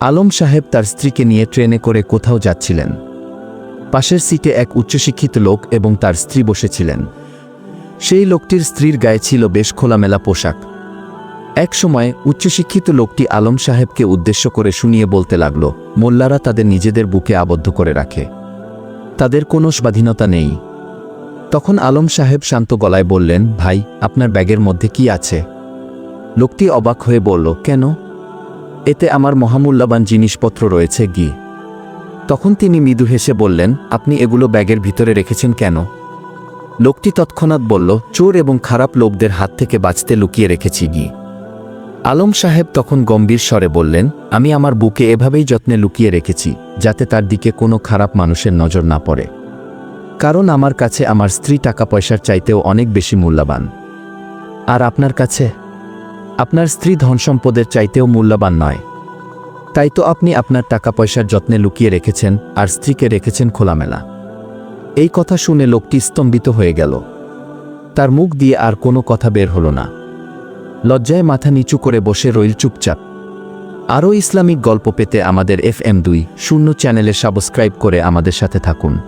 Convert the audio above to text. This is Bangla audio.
আলম সাহেব তার স্ত্রীকে নিয়ে ট্রেনে করে কোথাও যাচ্ছিলেন। পাশের সিটে এক উচ্চশিক্ষিত লোক এবং তার স্ত্রী বসেছিলেন। সেই লোকটির স্ত্রীর গায়ে ছিল বেশ খোলামেলা পোশাক। এক সময় উচ্চশিক্ষিত লোকটি আলম সাহেবকে উদ্দেশ্য করে শুনিয়ে বলতে লাগল, মোল্লারা তাদের নিজেদের বুকে আবদ্ধ করে রাখে। তাদের কোনো স্বাধীনতা নেই। তখন আলম সাহেব শান্ত গলায় বললেন, ভাই, আপনার ব্যাগের মধ্যে কি আছে? লোকটি অবাক হয়ে বলল, কেন? এতে আমার মহামূল্যবান জিনিসপত্র রয়েছে, গি। তখন তিনি মৃদু হেসে বললেন, আপনি এগুলো ব্যাগের ভিতরে রেখেছেন কেন? লোকটি তৎক্ষণাৎ বলল, চোর এবং খারাপ লোকদের হাত থেকে বাঁচতে লুকিয়ে রেখেছি, গি। আলম সাহেব তখন গম্ভীর স্বরে বললেন, আমি আমার বুকে এভাবেই যত্নে লুকিয়ে রেখেছি, যাতে তার দিকে কোনো খারাপ মানুষের নজর না পড়ে। কারণ আমার কাছে আমার স্ত্রী টাকা পয়সার চাইতেও অনেক বেশি মূল্যবান। আর আপনার কাছে? আপনার স্ত্রী ধন সম্পদের চাইতেও মূল্যবান নয়। তাই তো আপনি আপনার টাকা পয়সার যত্নে লুকিয়ে রেখেছেন আর স্ত্রীকে রেখেছেন খোলামেলা। এই কথা শুনে লোকটি স্তম্ভিত হয়ে গেল। তার মুখ দিয়ে আর কোনো কথা বের হল না। লজ্জায় মাথা নিচু করে বসে রইল চুপচাপ। আরও ইসলামিক গল্প পেতে আমাদের এফ এম দুই শূন্য চ্যানেলে সাবস্ক্রাইব করে আমাদের সাথে থাকুন।